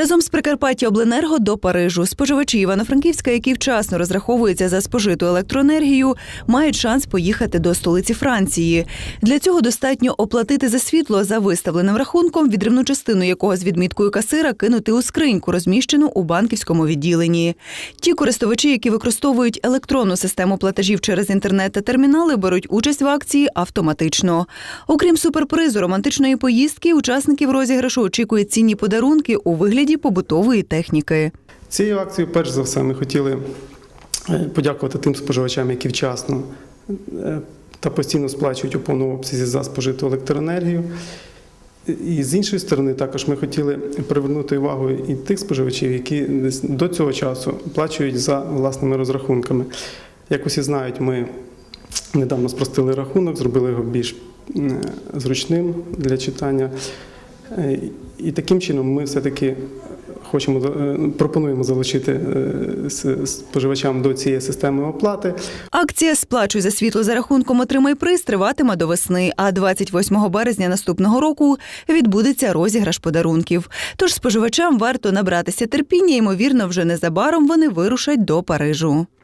Разом з Прикарпаття Обленерго до Парижу споживачі Івано-Франківська, які вчасно розраховуються за спожиту електроенергію, мають шанс поїхати до столиці Франції. Для цього достатньо оплатити за світло за виставленим рахунком, відривну частину якого з відміткою касира кинути у скриньку, розміщену у банківському відділенні. Ті користувачі, які використовують електронну систему платежів через інтернет та термінали, беруть участь в акції автоматично. Окрім суперпризу романтичної поїздки, учасників розіграшу очікують цінні подарунки у вигляді побутової техніки. Цією акцією, перш за все, ми хотіли е, подякувати тим споживачам, які вчасно е, та постійно сплачують у повному обсязі за спожиту електроенергію. І з іншої сторони, також ми хотіли привернути увагу і тих споживачів, які до цього часу плачують за власними розрахунками. Як усі знають, ми недавно спростили рахунок, зробили його більш е, зручним для читання. Е, І таким чином ми все-таки хочемо е, пропонуємо залучити е, споживачам до цієї системи оплати. Акція Сплачуй за світло за рахунком отримай приз триватиме до весни. А 28 березня наступного року відбудеться розіграш подарунків. Тож споживачам варто набратися терпіння. Ймовірно, вже незабаром вони вирушать до Парижу.